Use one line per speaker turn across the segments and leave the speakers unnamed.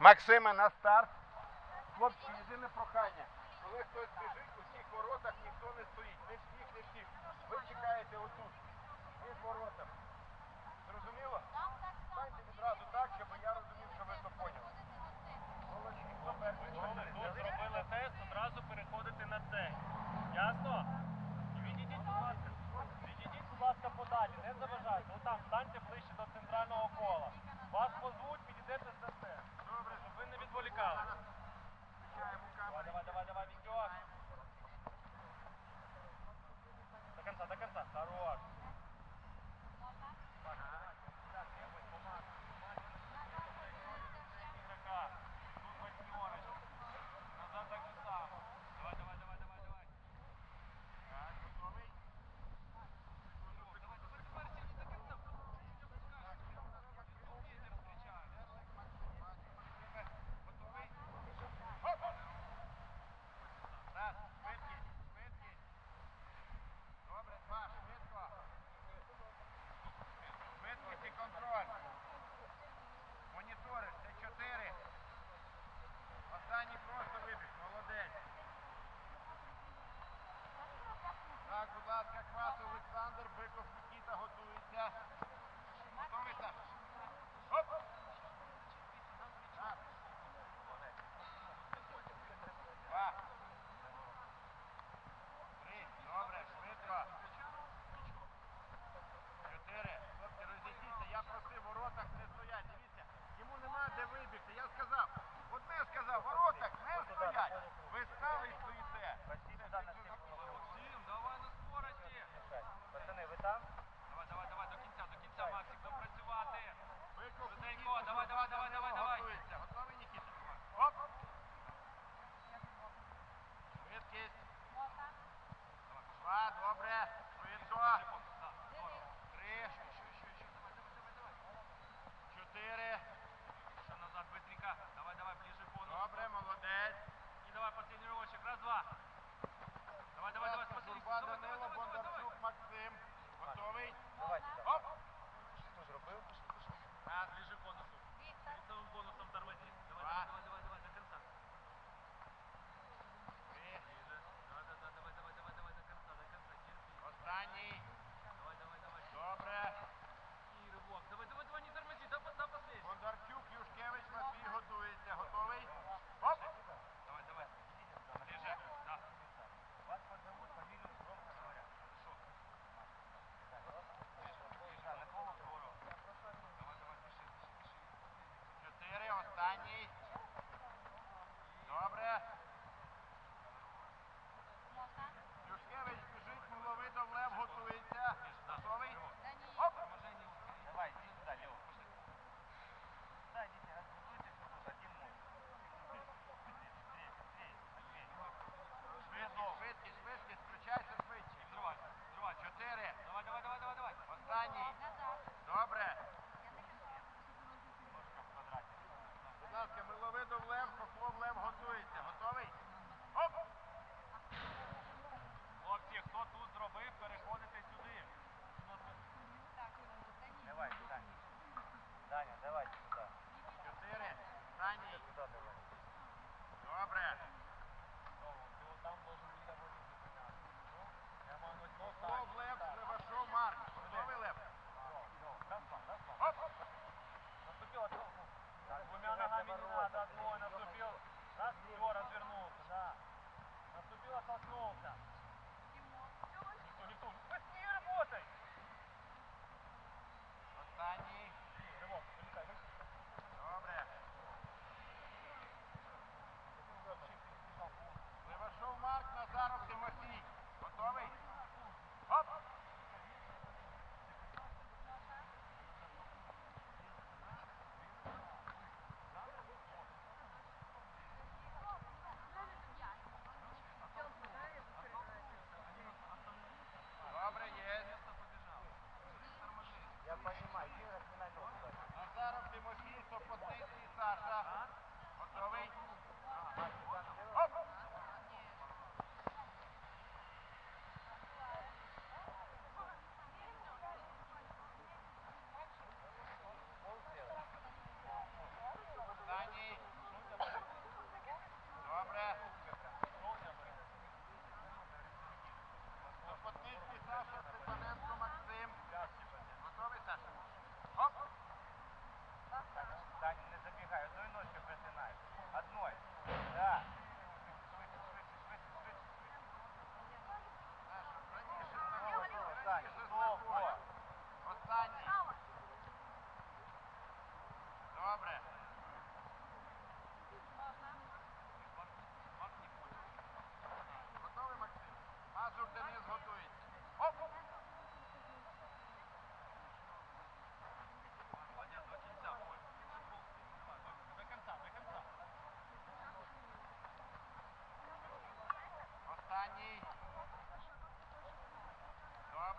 Максиме на старт. Хлопці, єдине прохання. Коли хтось біжить, у всіх воротах ніхто не стоїть. Не всіх, не всіх. Ви чекаєте отут. Між воротами. Зрозуміло? Станьте відразу так, щоб я розумів, що ви то поняли. Молодці, хто перший?
Тут зробили тест, одразу переходите на цей. Ясно? І відійдіть, будь ласка. Відійдіть, будь ласка, подалі, не заважайте. Отам, станьте ближче до центрального кола. Вас позвуть, підійдете за ви
Hop.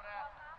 over there.